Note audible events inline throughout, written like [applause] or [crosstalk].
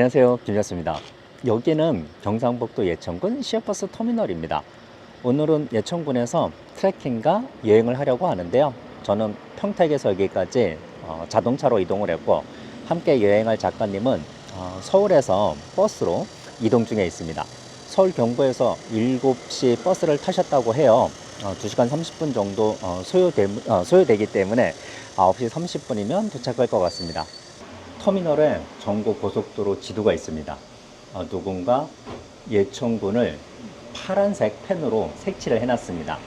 안녕하세요. 김jas습니다. 여기는 경상북도 예천군 시외버스 터미널입니다. 오늘은 예천군에서 트레킹과 여행을 하려고 하는데요. 저는 평택에서 여기까지 어, 자동차로 이동을 했고 함께 여행할 작가님은 어, 서울에서 버스로 이동 중에 있습니다. 서울 경부에서 7시 버스를 타셨다고 해요. 어, 2시간 30분 정도 어, 소요되, 어, 소요되기 때문에 9시 30분이면 도착할 것 같습니다. 터미널에 전국 고속도로 지도가 있습니다. 어, 누군가 예천군을 파란색 펜으로 색칠을 해놨습니다.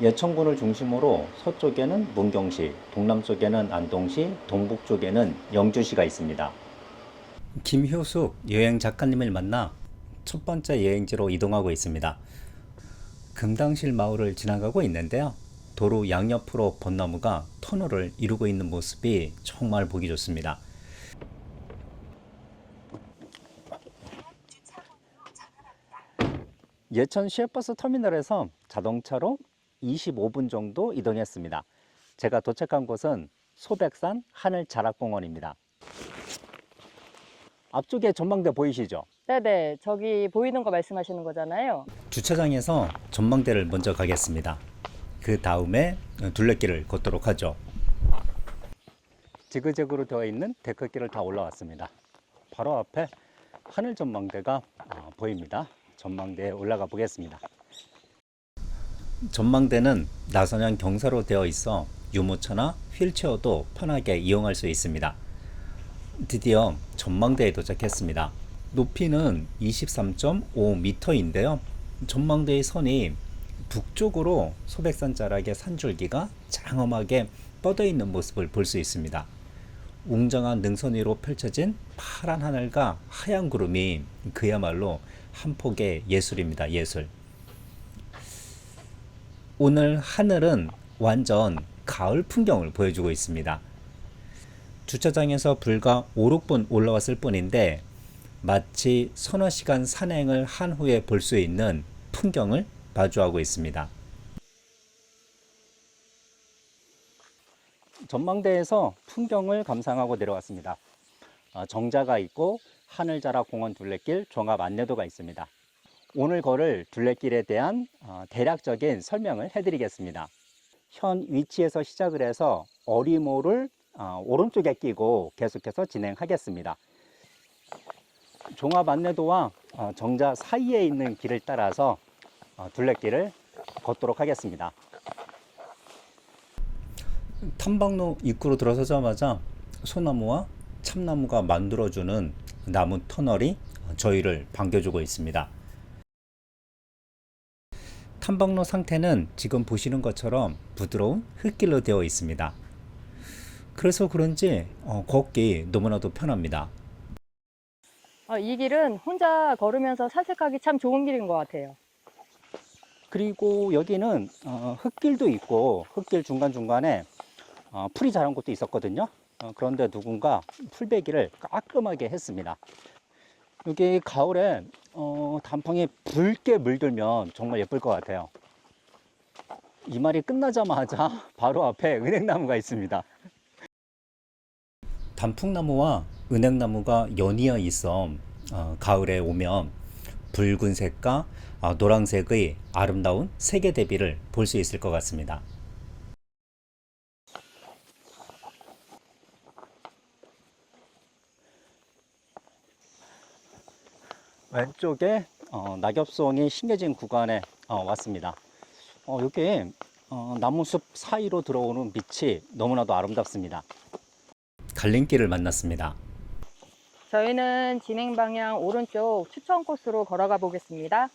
예천군을 중심으로 서쪽에는 문경시, 동남쪽에는 안동시, 동북쪽에는 영주시가 있습니다. 김효숙 여행 작가님을 만나 첫 번째 여행지로 이동하고 있습니다. 금당실 마을을 지나가고 있는데요. 도로 양옆으로 벚나무가 터널을 이루고 있는 모습이 정말 보기 좋습니다. 예천 시외버스 터미널에서 자동차로 25분 정도 이동했습니다. 제가 도착한 곳은 소백산 하늘자락공원입니다. 앞쪽에 전망대 보이시죠? 네네, 저기 보이는 거 말씀하시는 거잖아요. 주차장에서 전망대를 먼저 가겠습니다. 그 다음에 둘레길을 걷도록 하죠. 지그재그로 되어 있는 데크길을 다 올라왔습니다. 바로 앞에 하늘 전망대가 어, 보입니다. 전망대에 올라가 보겠습니다. 전망대는 나선형 경사로 되어 있어 유모차나 휠체어도 편하게 이용할 수 있습니다. 드디어 전망대에 도착했습니다. 높이는 23.5m인데요. 전망대의 선이 북쪽으로 소백산 자락의 산줄기가 장엄하게 뻗어 있는 모습을 볼 수 있습니다. 웅장한 능선 위로 펼쳐진 파란 하늘과 하얀 구름이 그야말로 한 폭의 예술입니다. 예술. 오늘 하늘은 완전 가을 풍경을 보여주고 있습니다. 주차장에서 불과 5, 6분 올라왔을 뿐인데 마치 서너 시간 산행을 한 후에 볼 수 있는 풍경을 마주하고 있습니다. 전망대에서 풍경을 감상하고 내려왔습니다. 어, 정자가 있고 하늘자락 공원 둘레길 종합 안내도가 있습니다. 오늘 걸을 둘레길에 대한 어, 대략적인 설명을 해드리겠습니다. 현 위치에서 시작을 해서 어리모를 어, 오른쪽에 끼고 계속해서 진행하겠습니다. 종합 안내도와 어, 정자 사이에 있는 길을 따라서 어, 둘레길을 걷도록 하겠습니다. 탐방로 입구로 들어서자마자 소나무와 참나무가 만들어주는 나무 터널이 저희를 반겨주고 있습니다. 탐방로 상태는 지금 보시는 것처럼 부드러운 흙길로 되어 있습니다. 그래서 그런지 어, 걷기 너무나도 편합니다. 어, 이 길은 혼자 걸으면서 산책하기 참 좋은 길인 것 같아요. 그리고 여기는 어, 흙길도 있고 흙길 중간중간에 어, 풀이 자란 곳도 있었거든요. 어, 그런데 누군가 풀베기를 깔끔하게 했습니다. 여기 가을에 어, 단풍이 붉게 물들면 정말 예쁠 것 같아요. 이 말이 끝나자마자 [laughs] 바로 앞에 은행나무가 있습니다. 단풍나무와 은행나무가 연이어 있어 어, 가을에 오면 붉은색과 어, 노란색의 아름다운 색의 대비를 볼 수 있을 것 같습니다. 왼쪽에 어, 낙엽송이 심겨진 구간에 어, 왔습니다. 어, 여기 어, 나무숲 사이로 들어오는 빛이 너무나도 아름답습니다. 갈림길을 만났습니다. 저희는 진행 방향 오른쪽 추천 코스로 걸어가 보겠습니다.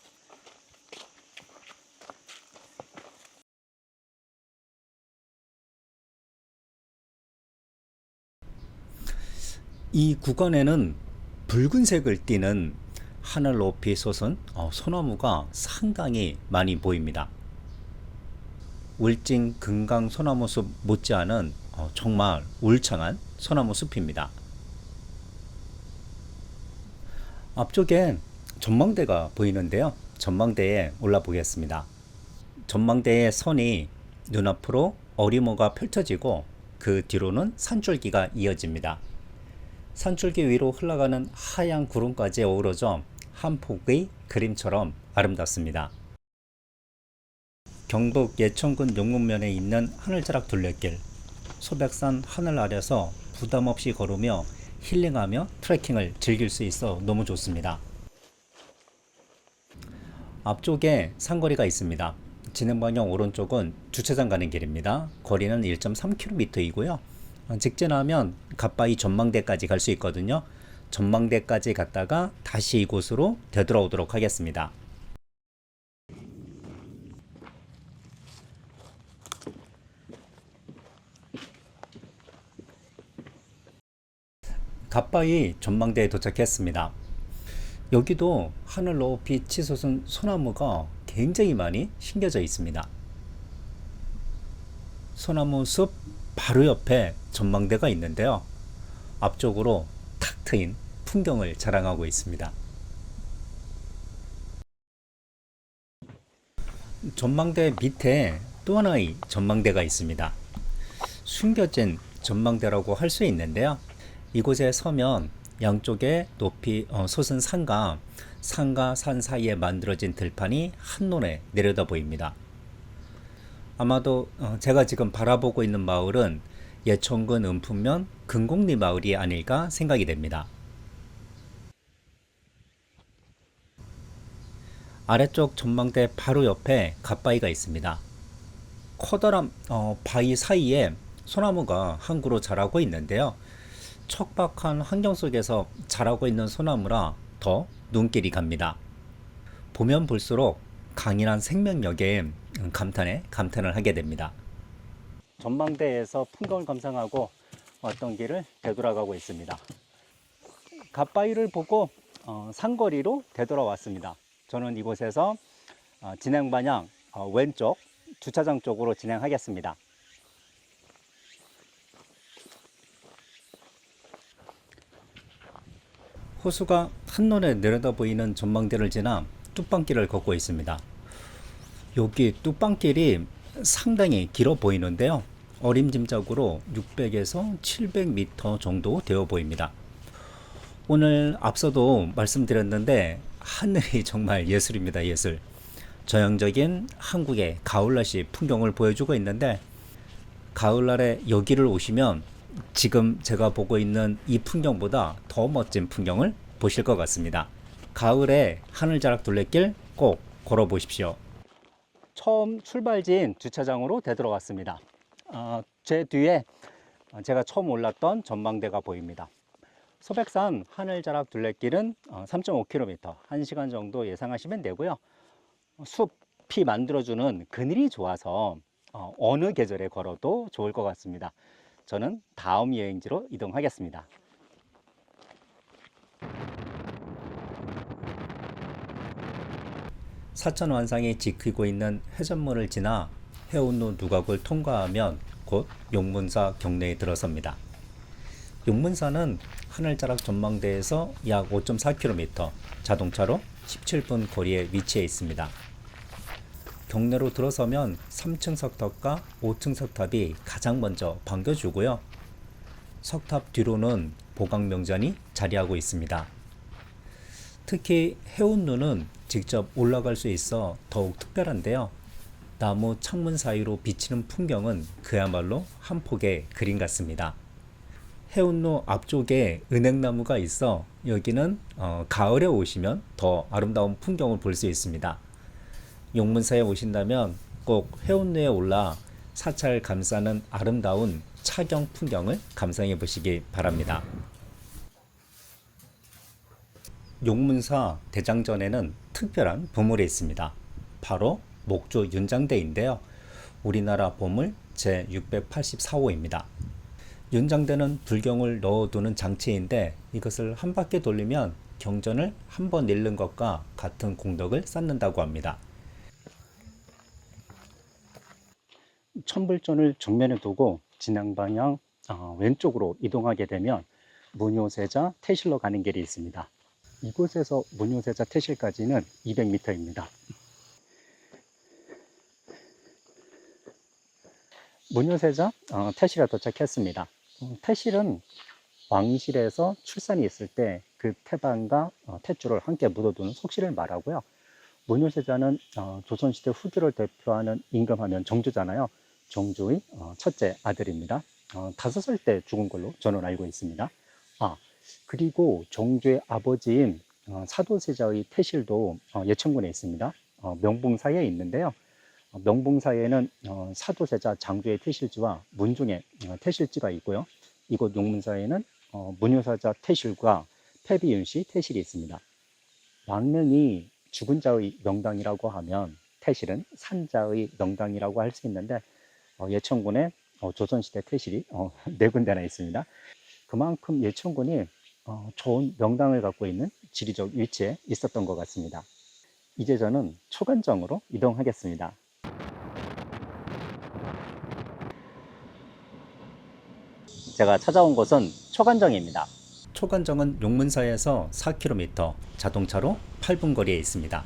이 구간에는 붉은색을 띠는 하늘 높이 솟은 어, 소나무가 상당히 많이 보입니다. 울진 금강 소나무 숲 못지않은 어, 정말 울창한 소나무 숲입니다. 앞쪽에 전망대가 보이는데요. 전망대에 올라 보겠습니다. 전망대의 선이 눈앞으로 어리모가 펼쳐지고 그 뒤로는 산줄기가 이어집니다. 산줄기 위로 흘러가는 하얀 구름까지 어우러져 한 폭의 그림처럼 아름답습니다. 경북 예천군 용문면에 있는 하늘자락 둘레길 소백산 하늘 아래서 부담 없이 걸으며 힐링하며 트레킹을 즐길 수 있어 너무 좋습니다. 앞쪽에 상거리가 있습니다. 진행 방향 오른쪽은 주차장 가는 길입니다. 거리는 1.3km이고요. 직진하면 갓바위 전망대까지 갈 수 있거든요. 전망대까지 갔다가 다시 이곳으로 되돌아오도록 하겠습니다. 갓바위 전망대에 도착했습니다. 여기도 하늘 높이 치솟은 소나무가 굉장히 많이 심겨져 있습니다. 소나무 숲 바로 옆에 전망대가 있는데요. 앞쪽으로 탁 트인 풍경을 자랑하고 있습니다. 전망대 밑에 또 하나의 전망대가 있습니다. 숨겨진 전망대라고 할 수 있는데요. 이곳에 서면 양쪽에 높이 어, 솟은 산과 산과 산 사이에 만들어진 들판이 한눈에 내려다 보입니다. 아마도 어, 제가 지금 바라보고 있는 마을은 예천군 은품면 금곡리 마을이 아닐까 생각이 됩니다. 아래쪽 전망대 바로 옆에 갓바위가 있습니다. 커다란 어, 바위 사이에 소나무가 한 그루 자라고 있는데요. 척박한 환경 속에서 자라고 있는 소나무라 더 눈길이 갑니다. 보면 볼수록 강인한 생명력에 감탄에 감탄을 하게 됩니다. 전망대에서 풍경을 감상하고 왔던 길을 되돌아가고 있습니다. 갓바위를 보고 어, 상거리로 되돌아왔습니다. 저는 이곳에서 어, 진행 방향 어, 왼쪽 주차장 쪽으로 진행하겠습니다. 호수가 한눈에 내려다 보이는 전망대를 지나 뚝방길을 걷고 있습니다. 여기 뚝방길이 상당히 길어 보이는데요. 어림짐작으로 600에서 700m 정도 되어 보입니다. 오늘 앞서도 말씀드렸는데 하늘이 [laughs] 정말 예술입니다. 예술. 전형적인 한국의 가을날씨 풍경을 보여주고 있는데 가을날에 여기를 오시면 지금 제가 보고 있는 이 풍경보다 더 멋진 풍경을 보실 것 같습니다. 가을에 하늘자락 둘레길 꼭 걸어 보십시오. 처음 출발지인 주차장으로 되돌아왔습니다. 어, 제 뒤에 제가 처음 올랐던 전망대가 보입니다. 소백산 하늘자락 둘레길은 3.5km, 1시간 정도 예상하시면 되고요. 숲이 만들어주는 그늘이 좋아서 어, 어느 계절에 걸어도 좋을 것 같습니다. 저는 다음 여행지로 이동하겠습니다. 사천 완상이 지키고 있는 해전문을 지나 해운로 누각을 통과하면 곧 용문사 경내에 들어섭니다. 용문사는 하늘자락 전망대에서 약 5.4km, 자동차로 17분 거리에 위치해 있습니다. 경내로 들어서면 3층 석탑과 5층 석탑이 가장 먼저 반겨주고요. 석탑 뒤로는 보강명전이 자리하고 있습니다. 특히 해운루는 직접 올라갈 수 있어 더욱 특별한데요. 나무 창문 사이로 비치는 풍경은 그야말로 한 폭의 그림 같습니다. 해운로 앞쪽에 은행나무가 있어 여기는 어, 가을에 오시면 더 아름다운 풍경을 볼 수 있습니다. 용문사에 오신다면 꼭 해운로에 올라 사찰 감싸는 아름다운 차경 풍경을 감상해 보시기 바랍니다. 용문사 대장전에는 특별한 보물이 있습니다. 바로 목조 윤장대인데요. 우리나라 보물 제684호입니다. 윤장대는 불경을 넣어두는 장치인데 이것을 한 바퀴 돌리면 경전을 한번 잃는 것과 같은 공덕을 쌓는다고 합니다. 천불전을 정면에 두고 진행 방향 어, 왼쪽으로 이동하게 되면 문효세자 태실로 가는 길이 있습니다. 이곳에서 문효세자 태실까지는 200m입니다. 문효세자 어, 태실에 도착했습니다. 음, 태실은 왕실에서 출산이 있을 때 그 태반과 어, 탯줄을 함께 묻어두는 속시를 말하고요. 문효세자는 어, 조선시대 후기를 대표하는 임금하면 정조잖아요. 정조의 어, 첫째 아들입니다. 어, 다섯 살 때 죽은 걸로 저는 알고 있습니다. 아 그리고 정조의 아버지인 어, 사도세자의 태실도 어, 예천군에 있습니다. 어, 명봉사에 있는데요. 어, 명봉사에는 어, 사도세자 장조의 태실지와 문중의 어, 태실지가 있고요. 이곳 용문사에는 어, 문효사자 태실과 태비윤씨 태실이 있습니다. 왕명이 죽은 자의 명당이라고 하면 태실은 산자의 명당이라고 할 수 있는데 어, 예천군에 어, 조선시대 태실이 어, [laughs] 네 군데나 있습니다. 그만큼 예천군이 어, 좋은 명당을 갖고 있는 지리적 위치에 있었던 것 같습니다. 이제 저는 초간정으로 이동하겠습니다. 제가 찾아온 곳은 초간정입니다. 초간정은 용문사에서 4km, 자동차로 8분 거리에 있습니다.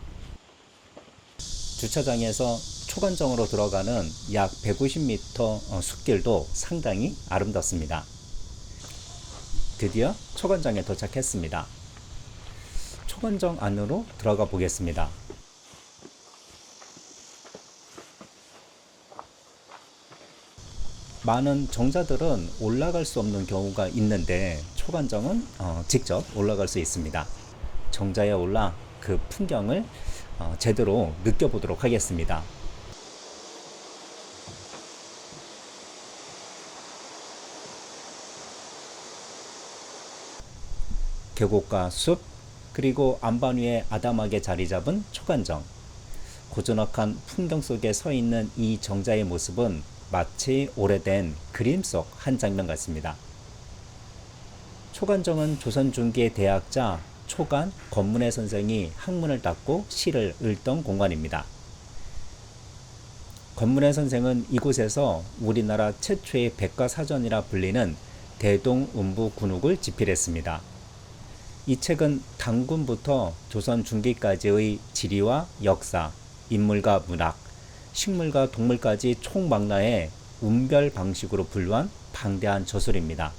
주차장에서 초간정으로 들어가는 약 150m 숲길도 상당히 아름답습니다. 드디어 초간정에 도착했습니다. 초간정 안으로 들어가 보겠습니다. 많은 정자들은 올라갈 수 없는 경우가 있는데 초간정은 어, 직접 올라갈 수 있습니다. 정자에 올라 그 풍경을 어, 제대로 느껴보도록 하겠습니다. 계곡과 숲 그리고 안반 위에 아담하게 자리 잡은 초간정 고즈넉한 풍경 속에 서 있는 이 정자의 모습은 마치 오래된 그림 속 한 장면 같습니다. 초간정은 조선 중기의 대학자 초간 권문의 선생이 학문을 닦고 시를 읽던 공간입니다. 권문의 선생은 이곳에서 우리나라 최초의 백과사전이라 불리는 대동음부 군욱을 집필했습니다. 이 책은 당군부터 조선 중기까지의 지리와 역사, 인물과 문학, 식물과 동물까지 총망라해 운별 방식으로 분류한 방대한 저술입니다.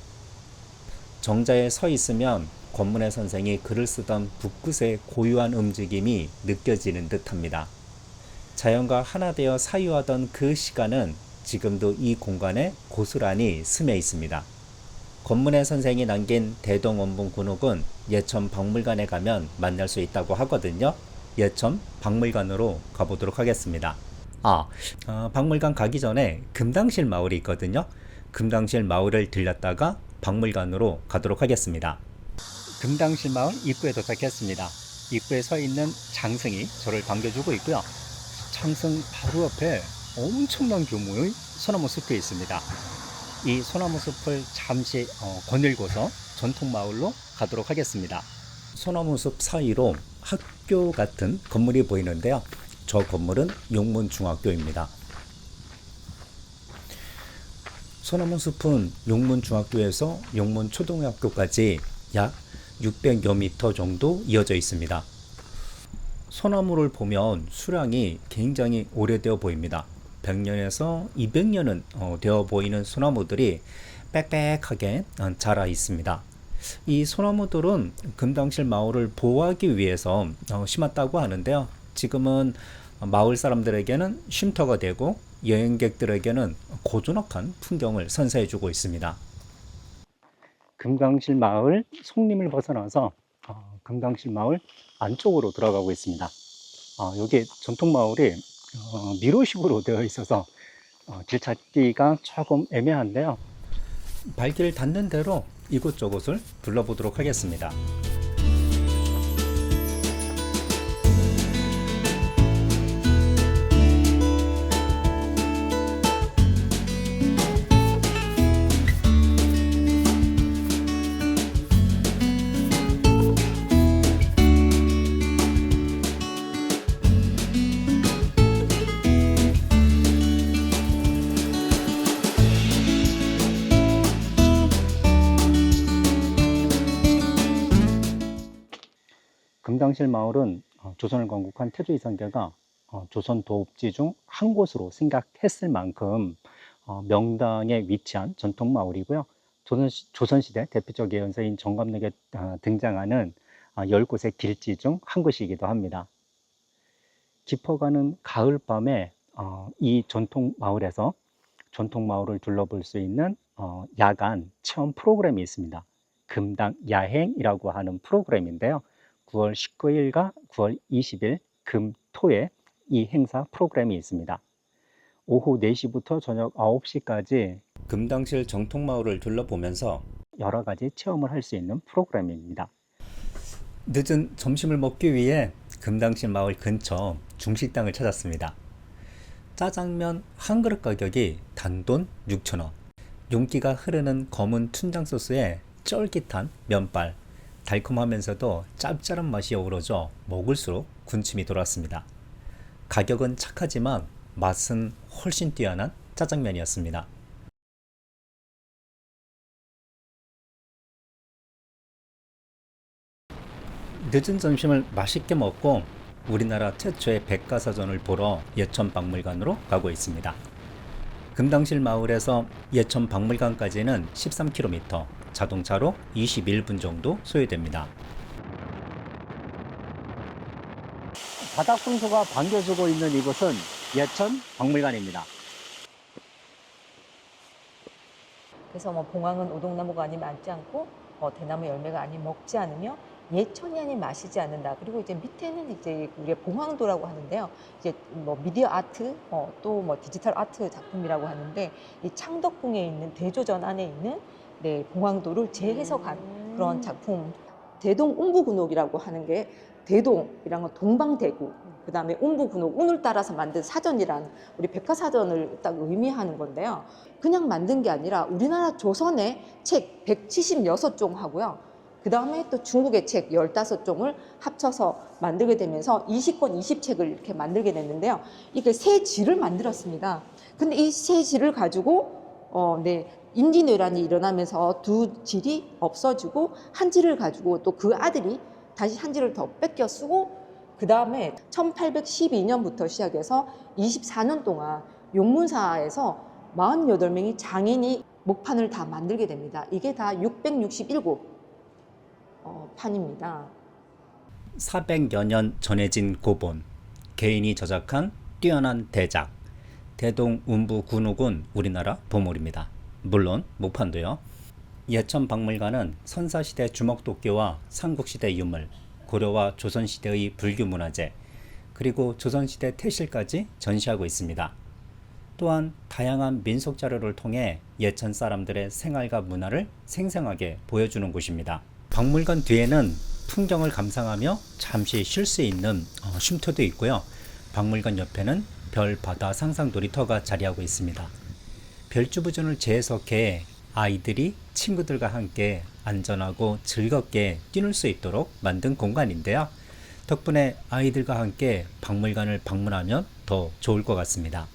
정자에 서 있으면 권문의 선생이 글을 쓰던 붓끝의 고유한 움직임이 느껴지는 듯합니다. 자연과 하나 되어 사유하던 그 시간은 지금도 이 공간에 고스란히 스며 있습니다. 권문의 선생이 남긴 대동원봉 군옥은 예천 박물관에 가면 만날 수 있다고 하거든요. 예천 박물관으로 가보도록 하겠습니다. 아, 어, 박물관 가기 전에 금당실 마을이 있거든요. 금당실 마을을 들렸다가 박물관으로 가도록 하겠습니다. 금당실 마을 입구에 도착했습니다. 입구에 서 있는 장승이 저를 반겨주고 있고요. 장승 바로 옆에 엄청난 규모의 소나무 숲이 있습니다. 이 소나무 숲을 잠시 어, 거닐고서 전통 마을로 가도록 하겠습니다. 소나무 숲 사이로 학교 같은 건물이 보이는데요. 저 건물은 용문중학교입니다. 소나무 숲은 용문중학교에서 용문초등학교까지 약 600여 미터 정도 이어져 있습니다. 소나무를 보면 수량이 굉장히 오래되어 보입니다. 100년에서 200년은 어, 되어 보이는 소나무들이 빽빽하게 어, 자라 있습니다. 이 소나무들은 금당실 마을을 보호하기 위해서 어, 심었다고 하는데요. 지금은 마을 사람들에게는 쉼터가 되고 여행객들에게는 고즈넉한 풍경을 선사해주고 있습니다. 금강실 마을 송림을 벗어나서 어, 금강실 마을 안쪽으로 들어가고 있습니다. 어, 여기 전통 마을이 어, 미로식으로 되어 있어서 어, 길 찾기가 조금 애매한데요. 발길 닿는 대로 이곳저곳을 둘러보도록 하겠습니다. 금당실 마을은 어, 조선을 건국한 태조 이성계가 어, 조선 도읍지 중 한 곳으로 생각했을 만큼 어, 명당에 위치한 전통 마을이고요. 조선, 조선시대 대표적 예언서인 정감록에 아, 등장하는 아, 10곳의 길지 중 한 곳이기도 합니다. 깊어가는 가을 밤에 어, 이 전통 마을에서 전통 마을을 둘러볼 수 있는 어, 야간 체험 프로그램이 있습니다. 금당 야행이라고 하는 프로그램인데요. 9월 19일과 9월 20일 금, 토에 이 행사 프로그램이 있습니다. 오후 4시부터 저녁 9시까지 금당실 정통마을을 둘러보면서 여러 가지 체험을 할 수 있는 프로그램입니다. 늦은 점심을 먹기 위해 금당실 마을 근처 중식당을 찾았습니다. 짜장면 한 그릇 가격이 단돈 6,000원. 윤기가 흐르는 검은 춘장 소스에 쫄깃한 면발, 달콤하면서도 짭짤한 맛이 어우러져 먹을수록 군침이 돌았습니다. 가격은 착하지만 맛은 훨씬 뛰어난 짜장면이었습니다. 늦은 점심을 맛있게 먹고 우리나라 최초의 백과사전을 보러 예천박물관으로 가고 있습니다. 금당실 마을에서 예천박물관까지는 13km, 자동차로 21분 정도 소요됩니다. 바닥 분수가 반겨주고 있는 이곳은 예천 박물관입니다. 그래서 뭐 봉황은 오동나무가 아니면 앉지 않고 어, 대나무 열매가 아니면 먹지 않으며 예천이 아닌 마시지 않는다. 그리고 이제 밑에는 이제 우리가 봉황도라고 하는데요. 이제 뭐 미디어 아트, 어, 또뭐 디지털 아트 작품이라고 하는데 이 창덕궁에 있는 대조전 안에 있는 네, 봉황도를 재해석한 그런 작품. 대동 운부군옥이라고 하는 게 대동이란 건 동방대구. 그 다음에 운부군옥, 운을 따라서 만든 사전이란 우리 백과사전을 딱 의미하는 건데요. 그냥 만든 게 아니라 우리나라 조선의 책 176종 하고요. 그 다음에 또 중국의 책 15종을 합쳐서 만들게 되면서 20권 20책을 이렇게 만들게 됐는데요. 이게 세 지를 만들었습니다. 근데 이세 지를 가지고, 어, 네, 인지뇌란이 일어나면서 두 질이 없어지고 한 질을 가지고 또 그 아들이 다시 한 질을 더 뺏겨 쓰고 그 다음에 1812년부터 시작해서 24년 동안 용문사에서 48명이 장인이 목판을 다 만들게 됩니다. 이게 다 667곡 어, 판입니다. 400여 년 전해진 고본, 개인이 저작한 뛰어난 대작, 대동 운부 군옥은 우리나라 보물입니다. 물론 목판도요. 예천 박물관은 선사시대 주먹도끼와 삼국시대 유물, 고려와 조선시대의 불교 문화재, 그리고 조선시대 태실까지 전시하고 있습니다. 또한 다양한 민속 자료를 통해 예천 사람들의 생활과 문화를 생생하게 보여주는 곳입니다. 박물관 뒤에는 풍경을 감상하며 잠시 쉴 수 있는 어, 쉼터도 있고요. 박물관 옆에는 별 바다 상상 놀이터가 자리하고 있습니다. 별주부전을 재해석해 아이들이 친구들과 함께 안전하고 즐겁게 뛰놀 수 있도록 만든 공간인데요. 덕분에 아이들과 함께 박물관을 방문하면 더 좋을 것 같습니다.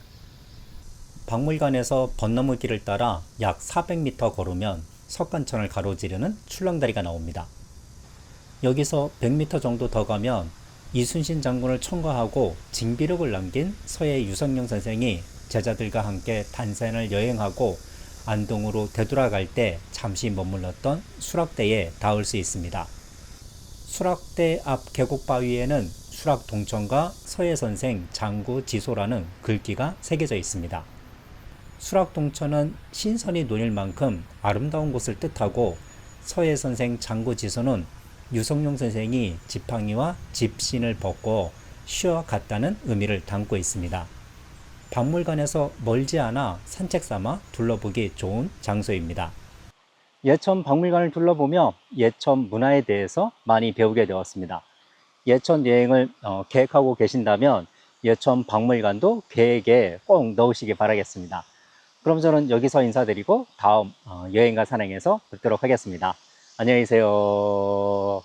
박물관에서 벚나무 길을 따라 약 400m 걸으면 석관천을 가로지르는 출렁다리가 나옵니다. 여기서 100m 정도 더 가면 이순신 장군을 청과하고 징비록을 남긴 서해 유성룡 선생이 제자들과 함께 단산을 여행하고 안동으로 되돌아갈 때 잠시 머물렀던 수락대에 닿을 수 있습니다. 수락대 앞 계곡바위에는 수락 동천과 서해 선생 장구 지소라는 글귀가 새겨져 있습니다. 수락 동천은 신선이 논일 만큼 아름다운 곳을 뜻하고 서해 선생 장구 지소는 유성룡 선생이 지팡이와 집신을 벗고 쉬어 갔다는 의미를 담고 있습니다. 박물관에서 멀지 않아 산책 삼아 둘러보기 좋은 장소입니다. 예천 박물관을 둘러보며 예천 문화에 대해서 많이 배우게 되었습니다. 예천 여행을 어, 계획하고 계신다면 예천 박물관도 계획에 꼭 넣으시기 바라겠습니다. 그럼 저는 여기서 인사드리고 다음 어, 여행과 산행에서 뵙도록 하겠습니다. 안녕히 계세요.